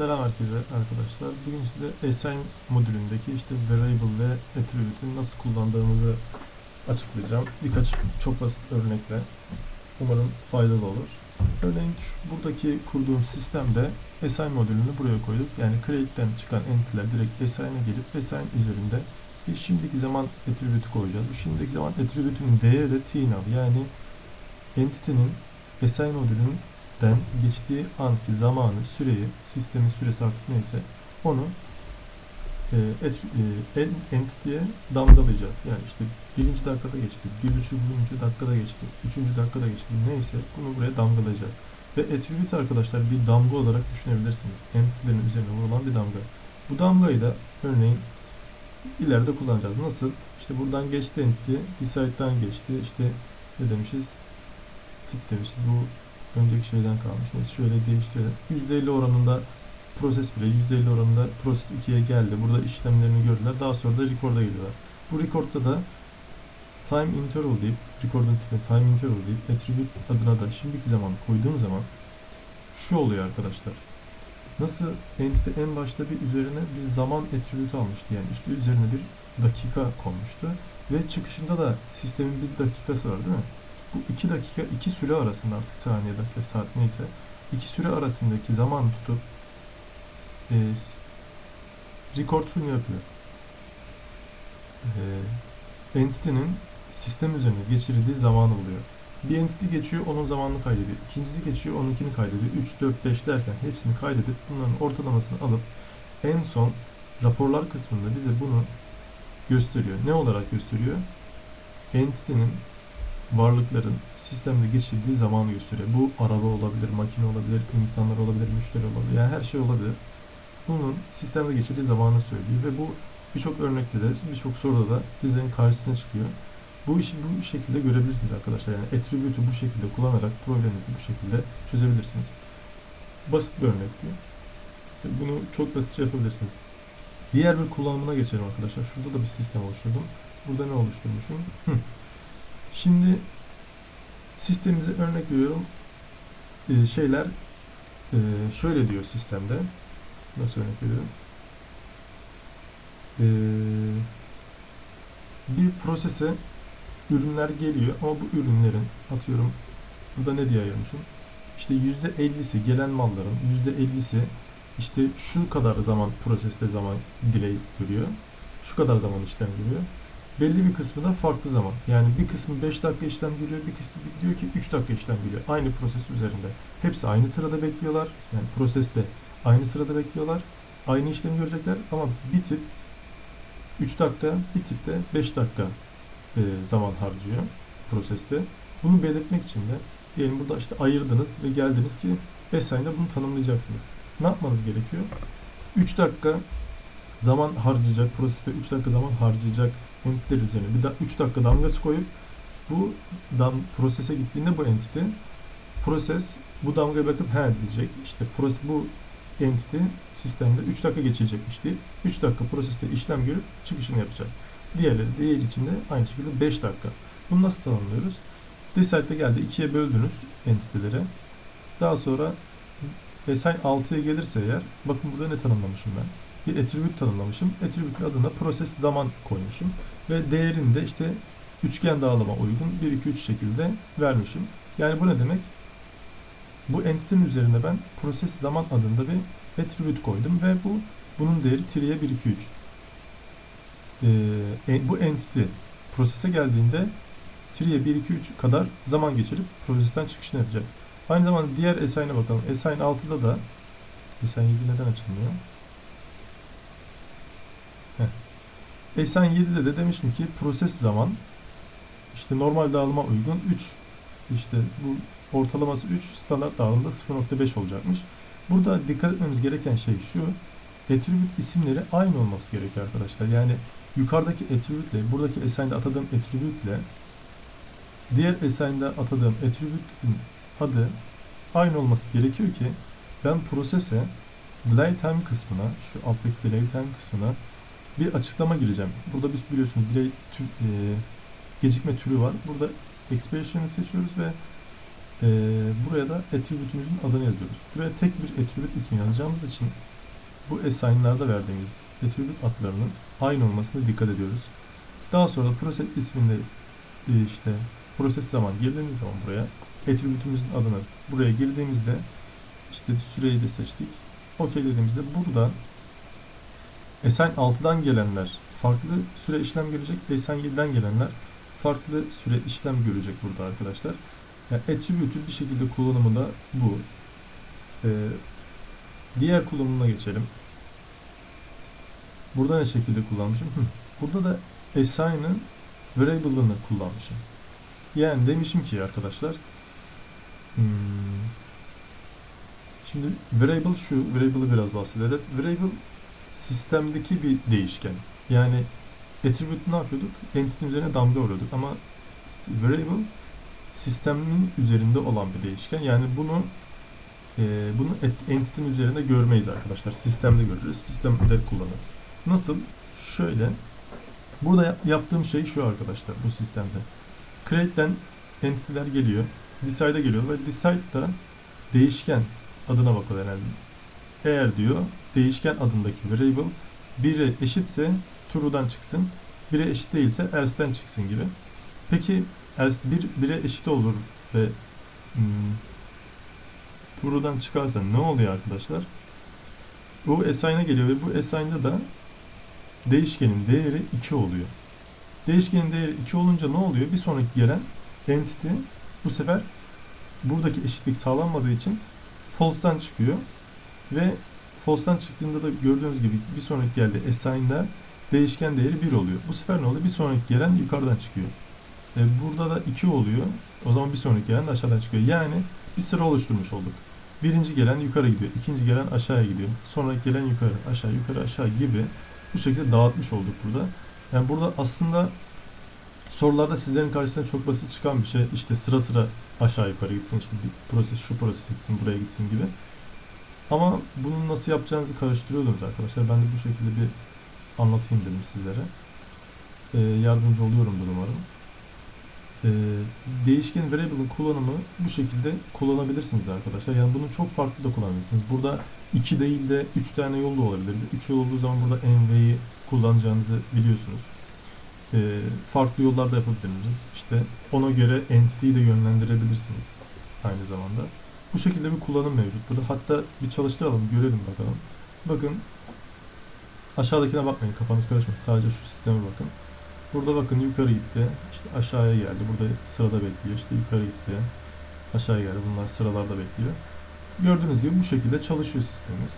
Selam herkese arkadaşlar. Bugün size assign modülündeki işte variable ve attribute'ü nasıl kullandığımızı açıklayacağım. Birkaç çok basit örnekle. Umarım faydalı olur. Örneğin şu buradaki kurduğum sistemde assign modülünü buraya koyduk. Yani create'den çıkan entity'ler direkt assign'e gelip assign üzerinde bir şimdiki zaman attribute'ü koyacağız. Bu şimdiki zaman attribute'ünün değeri de tnow yani entity'nin assign modülünün den geçtiği anki zamanı, süreyi, sistemin süresi artık neyse onu e, et, e, en, entity'ye damgalayacağız. Yani işte birinci dakikada geçti, bir buçuğuncu dakikada geçti, üçüncü dakikada geçti neyse bunu buraya damgalayacağız. Ve attribute arkadaşlar bir damga olarak düşünebilirsiniz. Entity'lerin üzerine vurulan bir damga. Bu damgayı da örneğin ileride kullanacağız. Nasıl? İşte buradan geçti entity, bir site'den geçti. İşte ne demişiz? Tip demişiz. Bu önceki şeyden kalmış. Neyse şöyle değiştirelim. %50 oranında proses bile %50 oranında proses 2'ye geldi. Burada işlemlerini gördüler. Daha sonra da record'a geliyorlar. Bu record'da da time interval deyip record'un tipine time interval deyip attribute adına da şimdiki zaman koyduğum zaman şu oluyor arkadaşlar. Nasıl entity en başta bir üzerine bir zaman attribute almıştı. Yani üstü üzerine bir dakika konmuştu. Ve çıkışında da sistemin bir dakikası var değil mi? Bu iki dakika iki süre arasında artık saniye dakika saat neyse iki süre arasındaki zaman tutup e, record şunu yapıyor. E, entity'nin sistem üzerine geçirdiği zaman oluyor. Bir entity geçiyor, onun zamanını kaydediyor. İkincisi geçiyor, onunkini kaydediyor. 3, 4, 5 derken hepsini kaydedip bunların ortalamasını alıp en son raporlar kısmında bize bunu gösteriyor. Ne olarak gösteriyor? Entity'nin varlıkların sistemde geçirdiği zamanı gösteriyor. Bu araba olabilir, makine olabilir, insanlar olabilir, müşteri olabilir. Yani her şey olabilir. Bunun sistemde geçirdiği zamanı söylüyor ve bu birçok örnekte de, birçok soruda da bizlerin karşısına çıkıyor. Bu işi bu şekilde görebilirsiniz arkadaşlar. Yani attribute'u bu şekilde kullanarak probleminizi bu şekilde çözebilirsiniz. Basit bir örnek diyor. Bunu çok basitçe yapabilirsiniz. Diğer bir kullanımına geçelim arkadaşlar. Şurada da bir sistem oluşturdum. Burada ne oluşturmuşum? Şimdi sistemimize örnek veriyorum. Ee, şeyler e, şöyle diyor sistemde. Nasıl örnek veriyorum? Ee, bir prosese ürünler geliyor ama bu ürünlerin atıyorum burada ne diye ayırmışım? İşte yüzde 50'si gelen malların yüzde 50'si işte şu kadar zaman proseste zaman delay görüyor. Şu kadar zaman işlem görüyor belli bir kısmı da farklı zaman. Yani bir kısmı 5 dakika işlem görüyor, bir kısmı diyor ki 3 dakika işlem görüyor. Aynı proses üzerinde. Hepsi aynı sırada bekliyorlar. Yani proseste aynı sırada bekliyorlar. Aynı işlemi görecekler ama bir tip 3 dakika, bir tip de 5 dakika e, zaman harcıyor proseste. Bunu belirtmek için de diyelim burada işte ayırdınız ve geldiniz ki Esayn'da bunu tanımlayacaksınız. Ne yapmanız gerekiyor? 3 dakika zaman harcayacak, proseste 3 dakika zaman harcayacak entitler üzerine bir da 3 dakika damgası koyup bu dam prosese gittiğinde bu entity proses bu damgaya bakıp he diyecek. İşte proses bu entity sistemde 3 dakika geçecekmiş diye 3 dakika proseste işlem görüp çıkışını yapacak. Diğerleri diğer içinde aynı şekilde 5 dakika. Bunu nasıl tanımlıyoruz? Decide'de geldi. ikiye böldünüz entity'leri. Daha sonra assign 6'ya gelirse eğer bakın burada ne tanımlamışım ben bir attribute tanımlamışım. Attribute'in adına proses zaman koymuşum. Ve değerini de işte üçgen dağılıma uygun 1, 2, 3 şekilde vermişim. Yani bu ne demek? Bu entity'nin üzerine ben proses zaman adında bir attribute koydum ve bu bunun değeri triye 1, 2, 3. Ee, bu entity prosese geldiğinde triye 1, 2, 3 kadar zaman geçirip prosesten çıkışını yapacak. Aynı zamanda diğer assign'e bakalım. Assign 6'da da assign 7 neden açılmıyor? Esen 7'de de demiştim ki proses zaman işte normal dağılıma uygun 3 işte bu ortalaması 3 standart dağılımda 0.5 olacakmış. Burada dikkat etmemiz gereken şey şu attribute isimleri aynı olması gerekiyor arkadaşlar. Yani yukarıdaki attribute ile buradaki assign'de atadığım attribute ile diğer assign'de atadığım attribute'in adı aynı olması gerekiyor ki ben prosese delay time kısmına şu alttaki delay time kısmına bir açıklama gireceğim. Burada biz biliyorsunuz delay tü, e, gecikme türü var. Burada expression'ı seçiyoruz ve Ee, buraya da attribute'ümüzün adını yazıyoruz. Buraya tek bir attribute ismi yazacağımız için bu assign'larda verdiğimiz attribute adlarının aynı olmasına dikkat ediyoruz. Daha sonra proses isminde e, işte proses zaman girdiğimiz zaman buraya attribute'ümüzün adını buraya girdiğimizde işte süreyi de seçtik. OK dediğimizde burada assign 6'dan gelenler farklı süre işlem görecek. Assign 7'den gelenler farklı süre işlem görecek burada arkadaşlar. Yani attribute'ün bir şekilde kullanımı da bu. Ee, diğer kullanımına geçelim. Burada ne şekilde kullanmışım? Hı. Burada da assign'ın variable'ını kullanmışım. Yani demişim ki arkadaşlar hmm, şimdi variable şu, variable'ı biraz bahsedelim. Variable sistemdeki bir değişken. Yani attribute ne yapıyorduk? Entity'nin üzerine damga vuruyorduk ama variable sistemin üzerinde olan bir değişken. Yani bunu e, bunu entity'nin üzerinde görmeyiz arkadaşlar. Sistemde görürüz. Sistemde kullanırız. Nasıl? Şöyle. Burada yap- yaptığım şey şu arkadaşlar bu sistemde. Create'den entity'ler geliyor. Decide'a geliyor ve decide'da değişken adına bakıyor yani. Eğer diyor değişken adındaki variable 1'e eşitse true'dan çıksın. 1'e eşit değilse else'den çıksın gibi. Peki else 1 1'e eşit olur ve hmm, true'dan çıkarsa ne oluyor arkadaşlar? Bu assign'a geliyor ve bu assign'da da değişkenin değeri 2 oluyor. Değişkenin değeri 2 olunca ne oluyor? Bir sonraki gelen entity bu sefer buradaki eşitlik sağlanmadığı için false'dan çıkıyor ve false'dan çıktığında da gördüğünüz gibi bir sonraki geldi assign'da değişken değeri 1 oluyor. Bu sefer ne oluyor? Bir sonraki gelen yukarıdan çıkıyor. E, burada da 2 oluyor. O zaman bir sonraki gelen de aşağıdan çıkıyor. Yani bir sıra oluşturmuş olduk. Birinci gelen yukarı gidiyor. ikinci gelen aşağıya gidiyor. Sonraki gelen yukarı, aşağı, yukarı, aşağı gibi bu şekilde dağıtmış olduk burada. Yani burada aslında sorularda sizlerin karşısına çok basit çıkan bir şey. İşte sıra sıra aşağı yukarı gitsin. işte bir proses şu proses gitsin, buraya gitsin gibi. Ama bunu nasıl yapacağınızı karıştırıyordunuz arkadaşlar. Ben de bu şekilde bir anlatayım dedim sizlere. Ee, yardımcı oluyorumdur umarım. Ee, değişken variable'ın kullanımı bu şekilde kullanabilirsiniz arkadaşlar. Yani bunu çok farklı da kullanabilirsiniz. Burada 2 değil de 3 tane yol da olabilir. 3 yol olduğu zaman burada env'yi kullanacağınızı biliyorsunuz. Ee, farklı yollarda yapabilirsiniz. İşte ona göre entity'yi de yönlendirebilirsiniz aynı zamanda. Bu şekilde bir kullanım mevcut burada. Hatta bir çalıştıralım, görelim bakalım. Bakın aşağıdakine bakmayın, kafanız karışmasın. Sadece şu sisteme bakın. Burada bakın yukarı gitti, işte aşağıya geldi. Burada sırada bekliyor. İşte yukarı gitti, aşağıya geldi. Bunlar sıralarda bekliyor. Gördüğünüz gibi bu şekilde çalışıyor sistemimiz.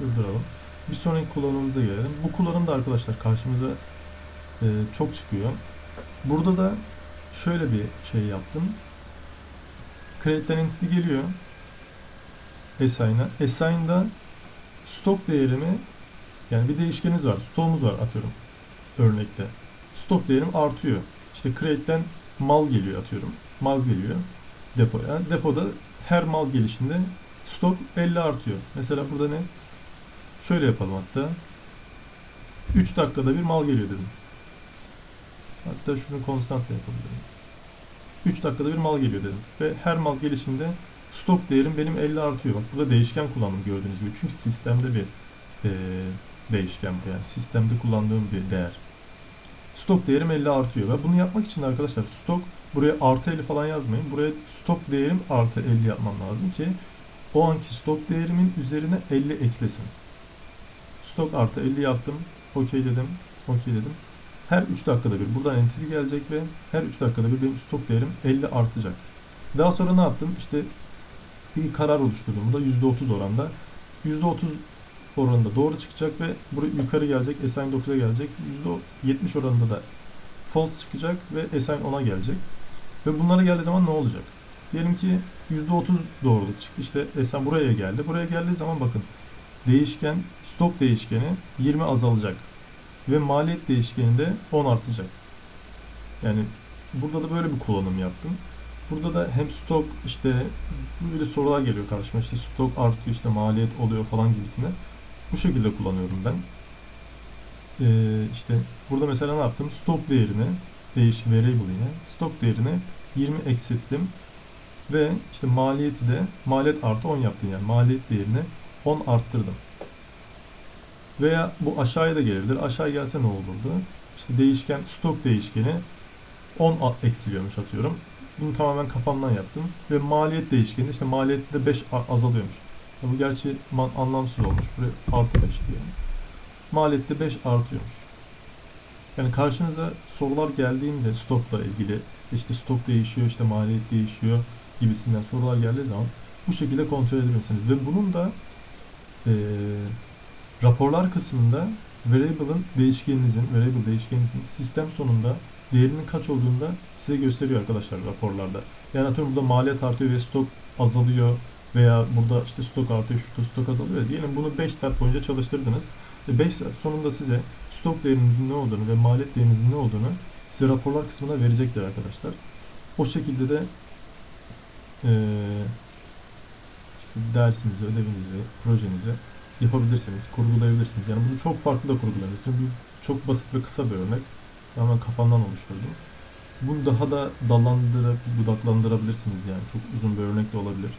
Durduralım. Bir sonraki kullanımımıza gelelim. Bu kullanım da arkadaşlar karşımıza e, çok çıkıyor. Burada da şöyle bir şey yaptım. Create'den entity geliyor. Assign'a. Assign'da stok değerimi yani bir değişkeniniz var. Stoğumuz var atıyorum. Örnekte. Stok değerim artıyor. İşte create'den mal geliyor atıyorum. Mal geliyor depoya. Depoda her mal gelişinde stok 50 artıyor. Mesela burada ne? Şöyle yapalım hatta. 3 dakikada bir mal geliyor dedim. Hatta şunu konstant yapabilirim. 3 dakikada bir mal geliyor dedim. Ve her mal gelişinde stok değerim benim 50 artıyor. Bak burada değişken kullandım gördüğünüz gibi. Çünkü sistemde bir e, değişken bu yani. Sistemde kullandığım bir değer. Stok değerim 50 artıyor. Ve bunu yapmak için arkadaşlar stok buraya artı 50 falan yazmayın. Buraya stok değerim artı 50 yapmam lazım ki o anki stok değerimin üzerine 50 eklesin. Stok artı 50 yaptım. Okey dedim. Okey dedim. Her 3 dakikada bir buradan entity gelecek ve her 3 dakikada bir benim stok değerim 50 artacak. Daha sonra ne yaptım? İşte bir karar oluşturdum. Bu da %30 oranda. %30 oranında doğru çıkacak ve buraya yukarı gelecek. Assign 9'a gelecek. %70 oranında da false çıkacak ve assign 10'a gelecek. Ve bunlara geldiği zaman ne olacak? Diyelim ki %30 doğruluk çıktı. İşte assign buraya geldi. Buraya geldiği zaman bakın değişken stok değişkeni 20 azalacak ve maliyet değişkeni de 10 artacak. Yani burada da böyle bir kullanım yaptım. Burada da hem stok işte böyle sorular geliyor karşıma işte stok artıyor işte maliyet oluyor falan gibisine. Bu şekilde kullanıyorum ben. Ee, işte burada mesela ne yaptım? Stok değerini değiş variable yine stok değerini 20 eksilttim. Ve işte maliyeti de maliyet artı 10 yaptım yani maliyet değerini 10 arttırdım. Veya bu aşağıya da gelebilir. Aşağı gelse ne olurdu? İşte değişken stok değişkeni 10 a- eksiliyormuş atıyorum. Bunu tamamen kafamdan yaptım. Ve maliyet değişkeni işte maliyette de 5 a- azalıyormuş. Bu gerçi anlamsız olmuş. Buraya artı 5 diye. Maliyette 5 artıyormuş. Yani karşınıza sorular geldiğinde stokla ilgili işte stok değişiyor, işte maliyet değişiyor gibisinden sorular geldiği zaman bu şekilde kontrol edebilirsiniz. Ve bunun da eee, raporlar kısmında variable'ın değişkeninizin, variable değişkeninizin sistem sonunda değerinin kaç olduğunu da size gösteriyor arkadaşlar raporlarda. Yani atıyorum burada maliyet artıyor ve stok azalıyor veya burada işte stok artıyor, şurada stok azalıyor. Diyelim bunu 5 saat boyunca çalıştırdınız. Ve 5 saat sonunda size stok değerinizin ne olduğunu ve maliyet değerinizin ne olduğunu size raporlar kısmına verecektir arkadaşlar. O şekilde de eee işte dersinizi, ödevinizi, projenizi yapabilirsiniz, kurgulayabilirsiniz. Yani bunu çok farklı da kurgulayabilirsiniz. Bu çok basit ve kısa bir örnek. Tamamen kafamdan oluşturdum. Bunu daha da dallandırıp budaklandırabilirsiniz yani. Çok uzun bir örnek de olabilir.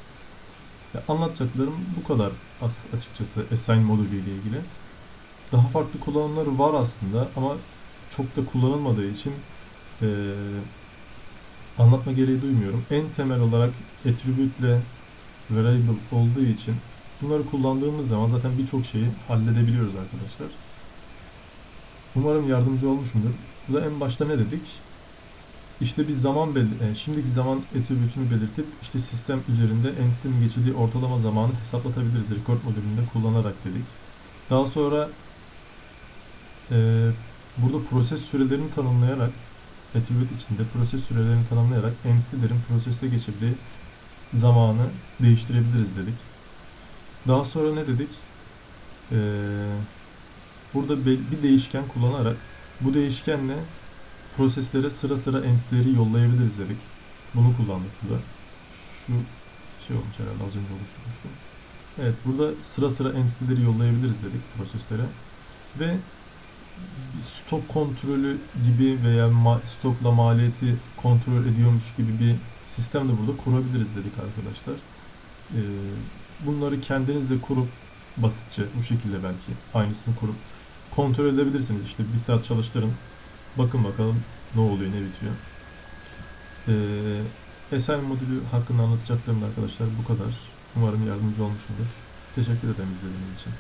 Ya anlatacaklarım bu kadar as açıkçası Assign modülü ile ilgili. Daha farklı kullanımları var aslında ama çok da kullanılmadığı için eee, anlatma gereği duymuyorum. En temel olarak attribute ile variable olduğu için bunları kullandığımız zaman zaten birçok şeyi halledebiliyoruz arkadaşlar. Umarım yardımcı olmuşumdur. Bu da en başta ne dedik? İşte bir zaman bel e, şimdiki zaman attribute'ünü belirtip işte sistem üzerinde entity'nin geçirdiği ortalama zamanı hesaplatabiliriz record modülünde kullanarak dedik. Daha sonra e, burada proses sürelerini tanımlayarak attribute içinde proses sürelerini tanımlayarak entity'lerin proseste geçirdiği zamanı değiştirebiliriz dedik. Daha sonra ne dedik? Ee, burada bir değişken kullanarak bu değişkenle proseslere sıra sıra entity'leri yollayabiliriz dedik. Bunu kullandık burada. Şu şey olmuş herhalde az önce oluşturmuştum. Evet burada sıra sıra entity'leri yollayabiliriz dedik proseslere. Ve stok kontrolü gibi veya ma- stokla maliyeti kontrol ediyormuş gibi bir sistem de burada kurabiliriz dedik arkadaşlar. Ee, bunları kendiniz de kurup basitçe bu şekilde belki aynısını kurup kontrol edebilirsiniz. İşte bir saat çalıştırın. Bakın bakalım ne oluyor, ne bitiyor. Ee, Assign modülü hakkında anlatacaklarım da arkadaşlar bu kadar. Umarım yardımcı olmuşumdur. Teşekkür ederim izlediğiniz için.